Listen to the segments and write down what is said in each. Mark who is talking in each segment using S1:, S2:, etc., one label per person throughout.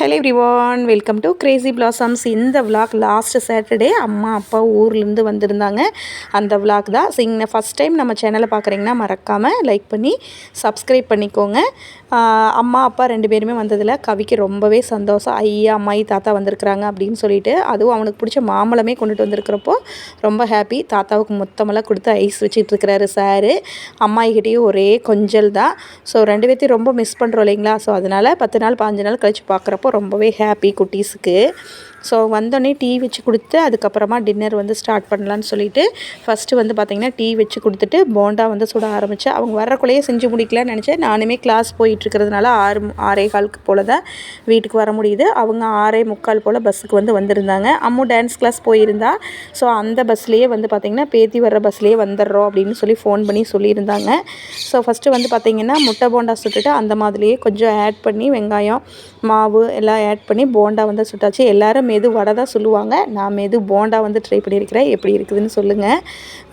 S1: Hello everyone welcome to crazy blossoms இந்த vlog last Saturday அம்மா அப்பா ஊர்லேருந்து வந்திருந்தாங்க. அந்த விளாக் தான். ஸோ இங்கே ஃபஸ்ட் டைம் நம்ம சேனலை பார்க்குறீங்கன்னா மறக்காமல் லைக் பண்ணி சப்ஸ்கிரைப் பண்ணிக்கோங்க. அம்மா அப்பா ரெண்டு பேருமே வந்ததில் கவிக்கு ரொம்பவே சந்தோஷம். ஐயா அம்மாயி தாத்தா வந்திருக்கிறாங்க அப்படின்னு சொல்லிட்டு அதுவும் அவனுக்கு பிடிச்ச மாம்பழமே கொண்டுட்டு வந்திருக்கிறப்போ ரொம்ப ஹாப்பி தாத்தாவுக்கு மொத்தமெல்லாம் கொடுத்து ஐஸ் வச்சுட்டு இருக்கிறாரு சாரு அம்மாயிக்கிட்டேயும் ஒரே கொஞ்சல் தான். ஸோ ரெண்டு பேர்த்தையும் ரொம்ப மிஸ் பண்ணுறோம் இல்லைங்களா? ஸோ அதனால் பத்து நாள் பாஞ்சு நாள் கழித்து பார்க்குறப்போ ரொம்பவே ஹாப்பி குட்டீஸுக்கு. ஸோ வந்தோடனே டீ வச்சு கொடுத்து அதுக்கப்புறமா டின்னர் வந்து ஸ்டார்ட் பண்ணலான்னு சொல்லிட்டு ஃபஸ்ட்டு வந்து பார்த்திங்கன்னா டீ வச்சு கொடுத்துட்டு போண்டா வந்து சுட ஆரம்பித்தேன் அவங்க வர்றக்குள்ளேயே செஞ்சு முடிக்கலான்னு நினச்சேன் நானுமே கிளாஸ் போயிட்டுருக்கிறதுனால ஆறு ஆறே காலுக்கு போல் தான் வீட்டுக்கு வர முடியுது. அவங்க ஆறே முக்கால் போல் பஸ்ஸுக்கு வந்து வந்திருந்தாங்க. அம்மு டான்ஸ் கிளாஸ் போயிருந்தா ஸோ அந்த பஸ்லேயே வந்து பார்த்திங்கன்னா பேத்தி வர்ற பஸ்லேயே வந்துடுறோம் அப்படின்னு சொல்லி ஃபோன் பண்ணி சொல்லியிருந்தாங்க. ஸோ ஃபஸ்ட்டு வந்து பார்த்திங்கன்னா முட்டை போண்டா சுட்டுட்டு அந்த மாதிரியே கொஞ்சம் ஆட் பண்ணி வெங்காயம் மாவு எல்லாம் ஆட் பண்ணி போண்டா வந்து சுட்டாச்சு. எல்லோரும் மெது வடை தான் சொல்லுவாங்க. நான் மெது போண்டா வந்து ட்ரை பண்ணியிருக்கிறேன். எப்படி இருக்குதுன்னு சொல்லுங்கள்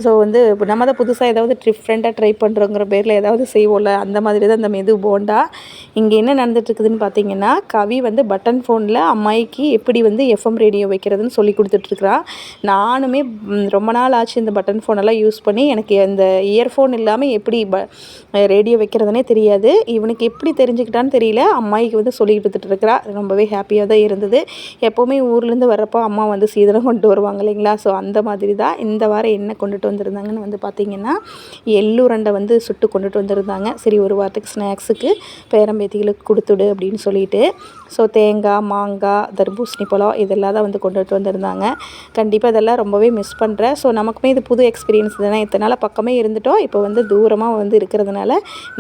S1: ஸோ வந்து நம்ம தான் புதுசாக ஏதாவது டிஃப்ரெண்ட்டாக ட்ரை பண்ணுறோங்கிற பேரில் ஏதாவது செய்வோம்ல அந்த மாதிரி தான் அந்த மெது போண்டா. இங்கே என்ன நடந்துட்டுருக்குதுன்னு பார்த்தீங்கன்னா கவி வந்து பட்டன் ஃபோனில் அம்மாய்க்கு எப்படி வந்து எஃப்எம் ரேடியோ வைக்கிறதுன்னு சொல்லி கொடுத்துட்ருக்குறா நானுமே ரொம்ப நாள் ஆச்சு இந்த பட்டன் ஃபோனெல்லாம் யூஸ் பண்ணி எனக்கு அந்த இயர்ஃபோன் இல்லாமல் எப்படி ப ரேடியோ வைக்கிறதுனே தெரியாது. இவனுக்கு எப்படி தெரிஞ்சுக்கிட்டான்னு தெரியல. அம்மாய்க்கு வந்து சொல்லி கொடுத்துட்ருக்குறா ரொம்பவே ஹாப்பியாக தான் இருந்தது. எப்போவுமே ஊர்லேருந்து வரப்போ அம்மா வந்து சீதனம் கொண்டு வருவாங்க இல்லைங்களா? ஸோ அந்த மாதிரி தான் இந்த வாரம் என்ன கொண்டுட்டு வந்திருந்தாங்கன்னு வந்து பார்த்திங்கன்னா எள்ளுரண்டை வந்து சுட்டு கொண்டுட்டு வந்திருந்தாங்க. சரி ஒரு வாரத்துக்கு ஸ்நாக்ஸுக்கு பேரம்பேத்திகளுக்கு கொடுத்துடு அப்படின்னு சொல்லிட்டு. ஸோ தேங்காய் மாங்காய் தர்பூசணி பழம் இதெல்லாம் தான் வந்து கொண்டுட்டு வந்திருந்தாங்க. கண்டிப்பாக இதெல்லாம் ரொம்பவே மிஸ் பண்ணுறேன் ஸோ நமக்குமே இது புது எக்ஸ்பீரியன்ஸ் தானே? இத்தனை நாள் பக்கமே இருந்துட்டோம். இப்போ வந்து தூரமாக வந்து இருக்கிறதுனால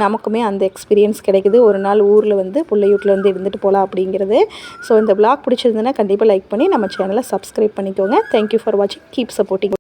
S1: நமக்குமே அந்த எக்ஸ்பீரியன்ஸ் கிடைக்குது. ஒரு நாள் ஊரில் வந்து பிள்ளையூட்டில் வந்து இருந்துட்டு போகலாம் அப்படிங்கிறது. ஸோ இந்த பிளாக் பிடிச்சிருந்ததுன்னா கண்டிப்பாக லைக் பண்ணி நம்ம சேனலை சப்ஸ்கிரைப் பண்ணிக்கோங்க. தேங்க்யூ ஃபார் வாட்சிங் கீப் சப்போர்ட்டிங்